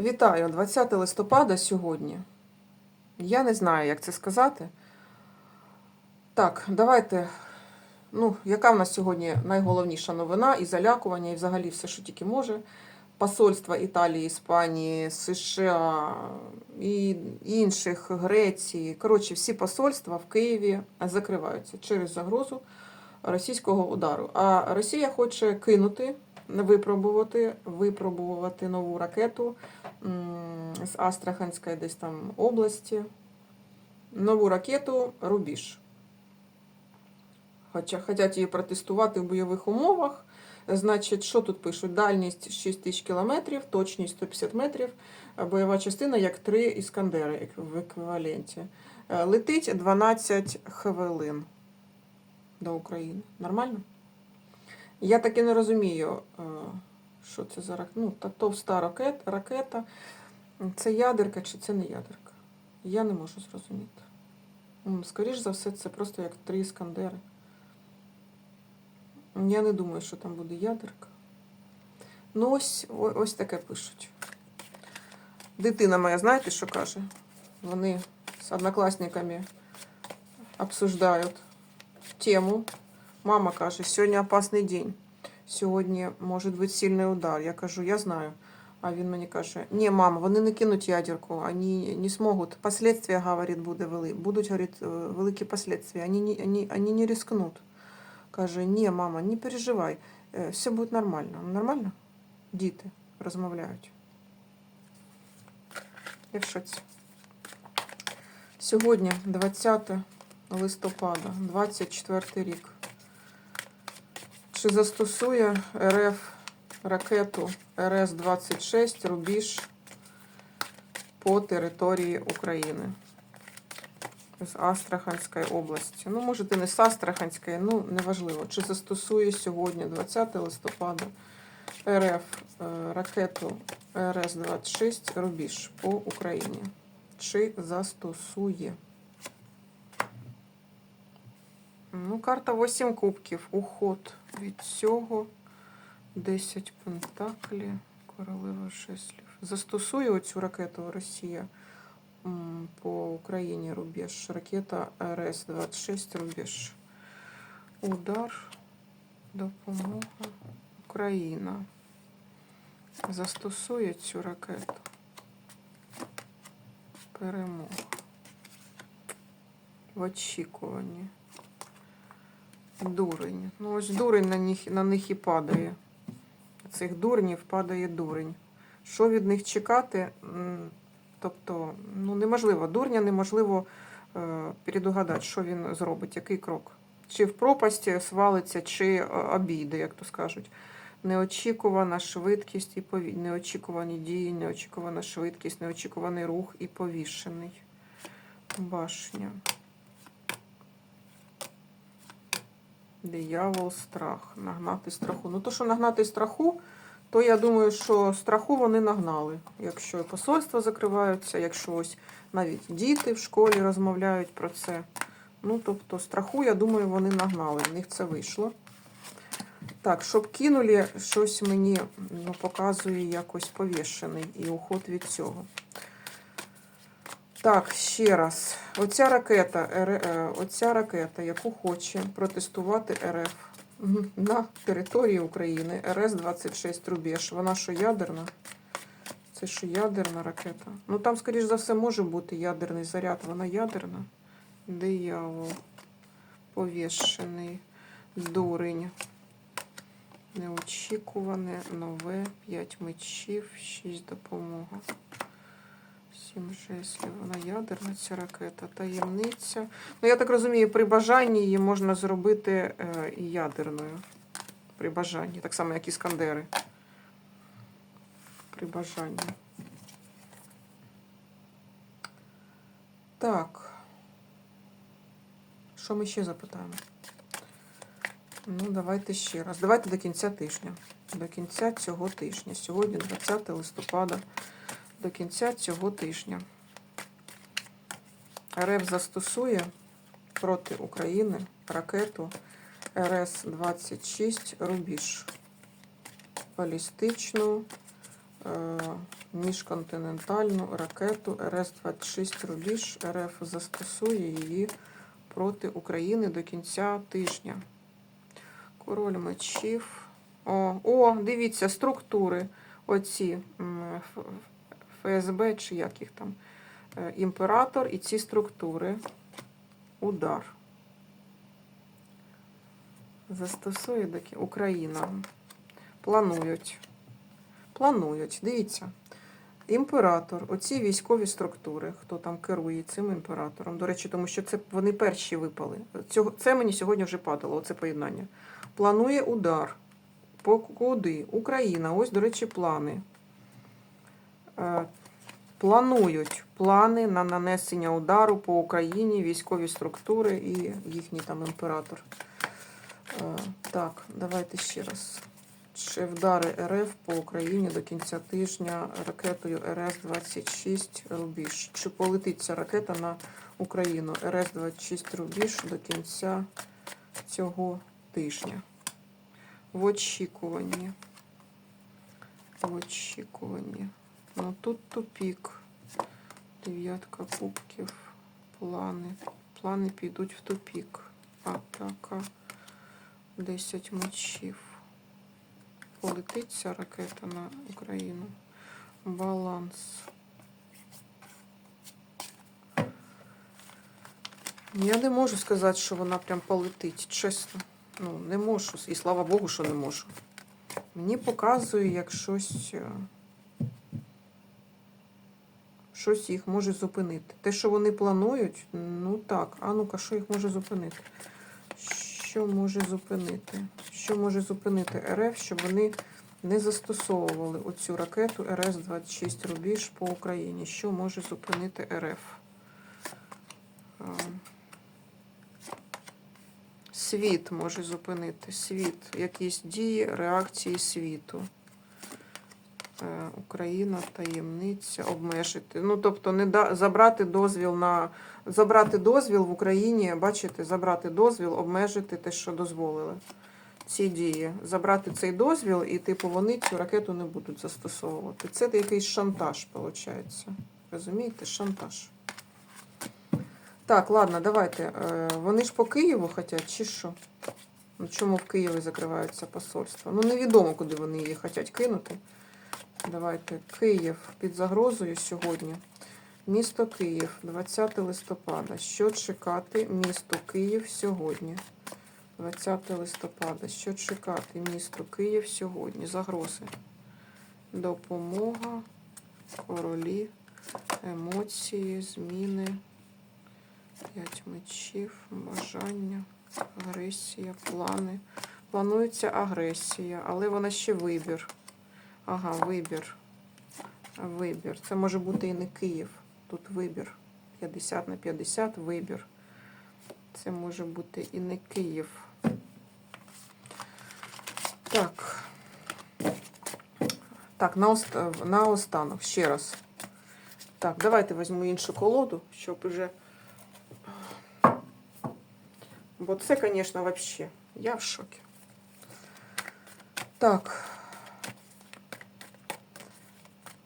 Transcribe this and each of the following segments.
Вітаю, 20 листопада сьогодні. Я не знаю, як це сказати. Так, давайте. Ну, яка в нас сьогодні найголовніша новина і залякування, і взагалі все, що тільки може. Посольства Італії, Іспанії, США і інших Греції. Коротше, всі посольства в Києві закриваються через загрозу російського удару. А Росія хоче кинути, випробувати, випробувати нову ракету з Астраханської десь там області. Нову ракету Рубіж. Хоча хочуть її протестувати в бойових умовах. Значить, що тут пишуть? Дальність 6 тисяч кілометрів, точність 150 метрів, бойова частина як 3 іскандери в еквіваленті. Е, Летить 12 хвилин до України. Нормально? Я таки не розумію, е, що це за рак- ну, та товста ракет, ракета. Це ядерка чи це не ядерка? Я не можу зрозуміти. М, Скоріш за все, це просто як три іскандери. Я не думаю, що там буде ядерка. Ну, ось, ось таке пишуть. Дитина моя, знаєте, що каже? Вони з однокласниками обсуждають тему. Мама каже, сьогодні опасний день. Сьогодні може бути сильний удар. Я кажу, я знаю. А він мені каже: ні, мама, вони не кинуть ядерку, вони не зможуть. Последствия, говорить, буде вели. Будуть, говорить, е, великі последствия. Вони не, вони, вони не рискнуть. Каже, ні, мама, не переживай, е, все буде нормально. Нормально? Діти розмовляють. Я в. Сьогодні 20 листопада, 24 рік. Чи застосує РФ ракету РС-26 рубіж по території України з Астраханської області? Ну, може, і не з Астраханської, ну, неважливо. Чи застосує сьогодні, 20 листопада, РФ е, ракету РС-26 рубіж по Україні? Чи застосує? Ну, карта 8 кубків. Уход від цього. 10 пентаклів. Королева шеслів. Застосує оцю ракету Росія по Україні рубеж. Ракета РС-26 рубеж. Удар. Допомога. Україна. Застосує цю ракету. Перемога. В очікуванні. Дурень. Ну, ось дурень на них, на них і падає. Цих дурнів падає дурень. Що від них чекати? Тобто, ну, неможливо. Дурня неможливо е, передугадати, що він зробить, який крок. Чи в пропасті свалиться, чи е, обійде, як то скажуть. Неочікувана швидкість і пові... неочікувані дії, неочікувана швидкість, неочікуваний рух і повішений. Башня. Диявол, страх. Нагнати страху. Ну, то, що нагнати страху, то я думаю, що страху вони нагнали. Якщо посольства закриваються, якщо ось навіть діти в школі розмовляють про це. Ну, тобто, страху, я думаю, вони нагнали. В них це вийшло. Так, щоб кинули, щось мені ну, показує якось повішений і уход від цього. Так, ще раз. Оця ракета, е, оця ракета, яку хоче протестувати РФ на території України, РС-26 Рубеж. Вона що ядерна? Це що ядерна ракета? Ну там, скоріш за все, може бути ядерний заряд. Вона ядерна. Диявол. Повішений. Дурень. Неочікуване, нове, 5 мечів, 6 допомога. Сім жеслів. Вона ядерна ця ракета. Таємниця. Ну, я так розумію, при бажанні її можна зробити е, і ядерною. При бажанні. Так само, як і Скандери. При бажанні. Так. Що ми ще запитаємо? Ну, давайте ще раз. Давайте до кінця тижня. До кінця цього тижня. Сьогодні 20 листопада. До кінця цього тижня. РФ застосує проти України ракету РС-26 Рубіж. Балістичну е, міжконтинентальну ракету РС-26 Рубіж. РФ застосує її проти України до кінця тижня. Король мечів. О, о, дивіться, структури. Оці ФСБ, чи як їх там. Е, Імператор і ці структури. Удар. Застосує до кі- Україна. Планують. Планують. Дивіться. Імператор, оці військові структури, хто там керує цим імператором. До речі, тому що це вони перші випали. Цього, це мені сьогодні вже падало, оце поєднання. Планує удар. По куди? Україна. Ось, до речі, плани. Е, Планують плани на нанесення удару по Україні, військові структури і їхній там імператор. Е, Так, давайте ще раз. Чи вдари РФ по Україні до кінця тижня ракетою РС-26 Рубіж? Чи полетить ця ракета на Україну РС-26 Рубіж до кінця цього тижня? В очікуванні. В очікуванні. Ну тут тупік. Дев'ятка кубків. Плани. Плани підуть в тупік. Атака. 10 мечів. Полетить ця ракета на Україну. Баланс. Я не можу сказати, що вона прям полетить, чесно. Ну, не можу. І слава Богу, що не можу. Мені показує, як щось. Щось їх може зупинити. Те, що вони планують, ну так. А ну-ка, що їх може зупинити? Що може зупинити? Що може зупинити РФ, щоб вони не застосовували оцю ракету РС-26 Рубіж по Україні? Що може зупинити РФ? Світ може зупинити. Світ. Якісь дії, реакції світу. Е, Україна, таємниця, обмежити. Ну, тобто, не да, забрати дозвіл на забрати дозвіл в Україні, бачите, забрати дозвіл, обмежити те, що дозволили. Ці дії. Забрати цей дозвіл, і, типу, вони цю ракету не будуть застосовувати. Це якийсь шантаж, виходить. Розумієте? Шантаж. Так, ладно, давайте. Е, Вони ж по Києву хочуть, чи що? Ну, чому в Києві закриваються посольства? Ну, невідомо, куди вони її хочуть кинути. Давайте. Київ під загрозою сьогодні. Місто Київ, 20 листопада. Що чекати місту Київ сьогодні? 20 листопада. Що чекати місту Київ сьогодні? Загрози. Допомога, королі, емоції, зміни, п'ять мечів, бажання, агресія, плани. Планується агресія, але вона ще вибір. Ага, вибір. Вибір. Це може бути і не Київ. Тут вибір. 50 на 50 вибір. Це може бути і не Київ. Так. Так, на, останок ще раз. Так, давайте візьму іншу колоду, щоб уже. Бо це, звісно, вообще. Я в шокі. Так.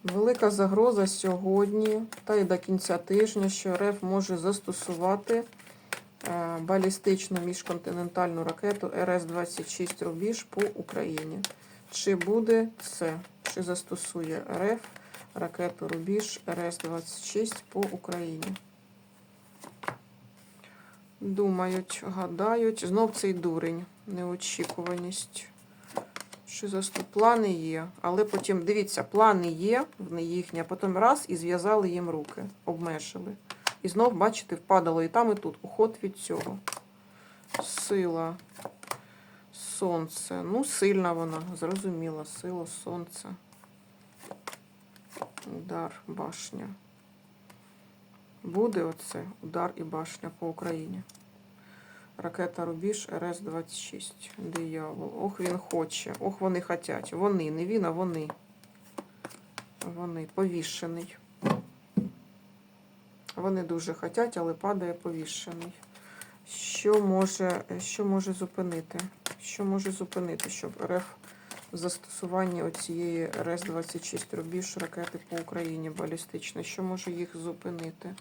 Велика загроза сьогодні та й до кінця тижня, що РФ може застосувати е, балістичну міжконтинентальну ракету РС-26 Рубіж по Україні. Чи буде це? Чи застосує РФ ракету Рубіж РС-26 по Україні? Думають, гадають. Знов цей дурень, неочікуваність. Що за плани є, але потім дивіться, плани є їхні, а потім раз і зв'язали їм руки, обмежили. І знов, бачите, впадало і там, і тут. Уход від цього. Сила, сонце. Ну, сильна вона, зрозуміла. Сила, сонце. Удар, башня. Буде оце удар і башня по Україні. Ракета Рубіж РС-26. Диявол. Ох, він хоче. Ох, вони хотять. Вони, не він, а вони. Вони. Повішений. Вони дуже хотять, але падає повішений. Що може, що може зупинити? Що може зупинити, щоб РФ застосування оцієї РС-26 рубіж ракети по Україні балістичної. Що може їх зупинити?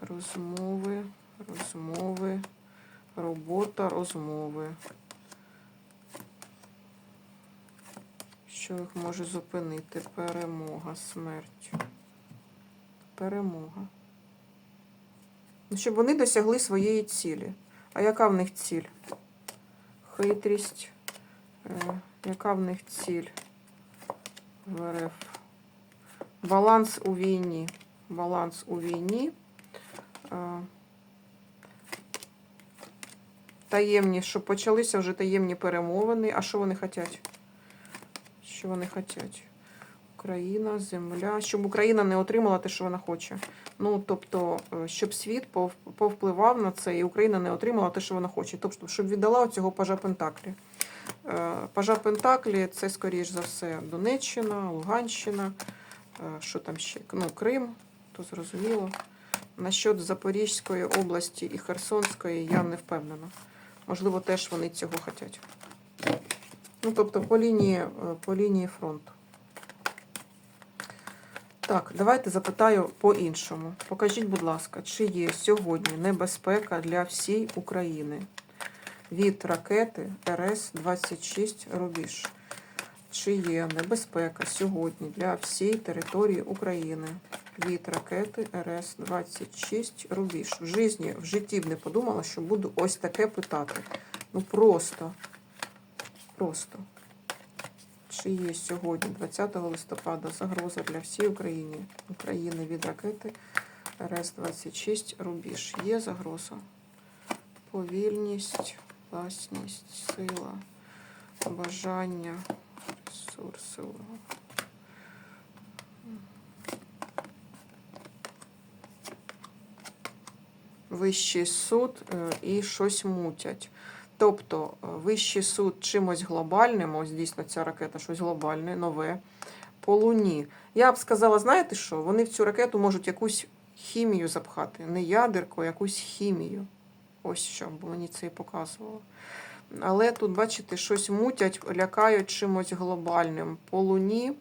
Розмови, розмови, робота, розмови. Що їх може зупинити? Перемога, смерть. Перемога. Ну, Щоб вони досягли своєї цілі. А яка в них ціль? Хитрість. Е, яка в них ціль в РФ? Баланс у війні. Баланс у війні. Таємні, щоб почалися вже таємні перемовини. А що вони хочуть? Що вони хочуть? Україна, земля. Щоб Україна не отримала те, що вона хоче. Ну, тобто, е, щоб світ повпливав на це, і Україна не отримала те, що вона хоче. Тобто, щоб віддала цього пажа Пентаклі. Е, Пажа Пентаклі це, скоріш за все, Донеччина, Луганщина, е, що там ще? Ну, Крим, то зрозуміло. Насчет Запорізької області і Херсонської я не впевнена. Можливо, теж вони цього хочуть. Ну, тобто по лінії, е, по лінії фронту. Так, давайте запитаю по-іншому. Покажіть, будь ласка, чи є сьогодні небезпека для всієї України від ракети РС-26 Рубіж? Чи є небезпека сьогодні для всієї території України від ракети РС-26 Рубіж? В житті, в житті б не подумала, що буду ось таке питати. Ну просто, просто. Чи є сьогодні, 20 листопада, загроза для всієї України, України від ракети РС-26 Рубіж? Є загроза? Повільність, власність, сила, бажання, ресурси. Вищий суд е, і щось мутять. Тобто е, вищий суд чимось глобальним, ось дійсно ця ракета щось глобальне, нове, по Луні. Я б сказала, знаєте що? Вони в цю ракету можуть якусь хімію запхати. Не ядерку, а якусь хімію. Ось що, бо мені це і показувало. Але тут, бачите, щось мутять, лякають чимось глобальним. По Луні.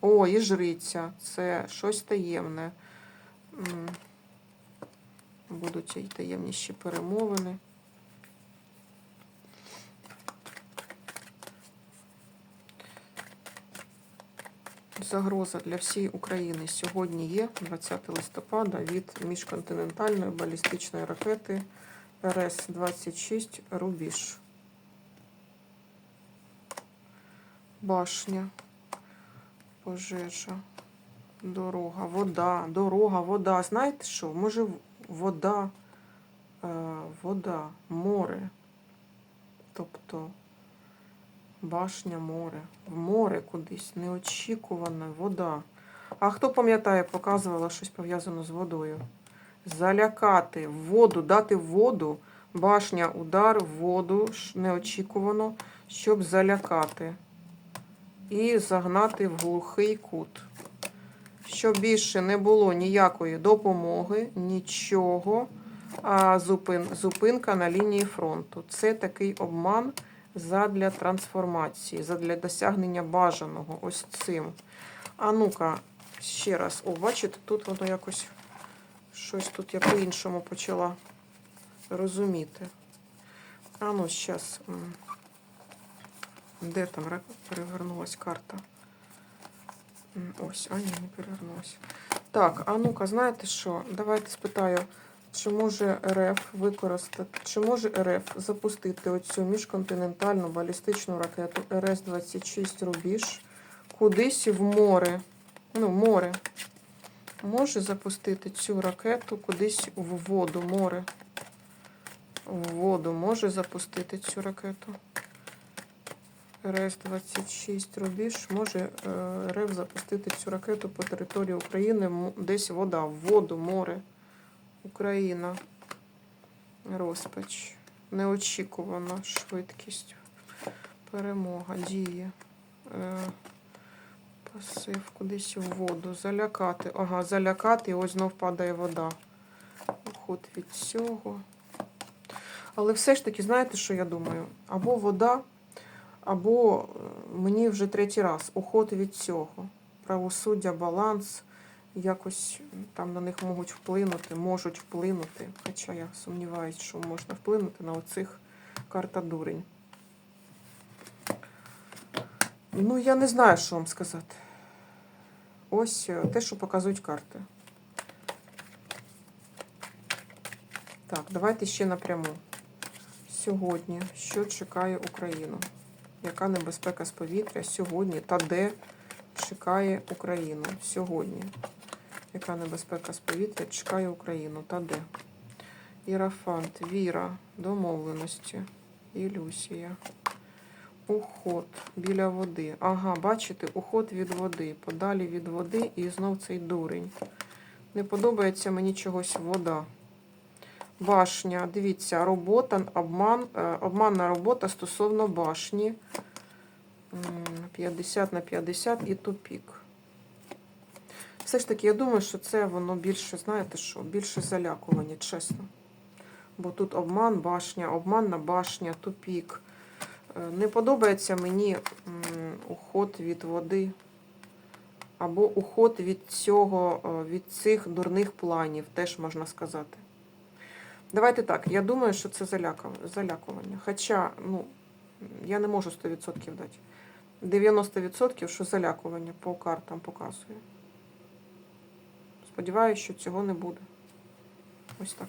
О, і жриця. Це щось таємне. Будуть і таємніші перемовини. Загроза для всієї України сьогодні є 20 листопада від міжконтинентальної балістичної ракети РС-26 Рубіж. Башня, пожежа, дорога, вода, дорога, вода. Знаєте що? Може, вода, е, вода, море. Тобто башня, море. В море кудись, неочікувана вода. А хто пам'ятає, показувала щось пов'язане з водою? Залякати, воду, дати воду, башня, удар, воду неочікувано, щоб залякати. І загнати в глухий кут. Щоб більше не було ніякої допомоги, нічого, а зупин, зупинка на лінії фронту. Це такий обман задля трансформації, задля досягнення бажаного ось цим. А ну-ка, ще раз. О, бачите, тут воно якось щось тут я по-іншому почала розуміти. А ну, зараз. Де там перевернулась карта? Ось, а ні, не перевернулась. Так, а ну-ка, знаєте що? Давайте спитаю, чи може РФ використати, чи може РФ запустити оцю міжконтинентальну балістичну ракету РС-26 Рубіж кудись в море. Ну, море. Може запустити цю ракету кудись в воду, море. В воду може запустити цю ракету. РС-26 Рубіж може е, РФ запустити цю ракету по території України. Десь вода, воду, море. Україна. Розпач. Неочікувана швидкість. Перемога, дії. Е, Пасив кудись в воду. Залякати. Ага, залякати, і ось знов падає вода. Уход від цього. Але все ж таки, знаєте, що я думаю? Або вода, Або е, мені вже третій раз уход від цього. Правосуддя, баланс, якось там на них можуть вплинути, можуть вплинути. Хоча я сумніваюся, що можна вплинути на оцих карта дурень. Ну, я не знаю, що вам сказати. Ось е, те, що показують карти. Так, давайте ще напряму. Сьогодні, що чекає Україну? Яка небезпека з повітря сьогодні та де чекає Україну сьогодні? Яка небезпека з повітря чекає Україну та де? Ірафант, віра, домовленості, ілюзія. Уход біля води. Ага, бачите, уход від води. Подалі від води і знов цей дурень. Не подобається мені чогось вода. Башня. Дивіться, робота, обман, е, обманна робота стосовно башні. 50 на 50 і тупік. Все ж таки, я думаю, що це воно більше, знаєте що, більше залякування, чесно. Бо тут обман, башня, обманна башня, тупік. Е, Не подобається мені уход від води. Або уход від цього, е, від цих дурних планів, теж можна сказати. Давайте так, я думаю, що це залякування. Хоча, ну, я не можу 100% дати. 90% що залякування по картам показує. Сподіваюся, що цього не буде. Ось так.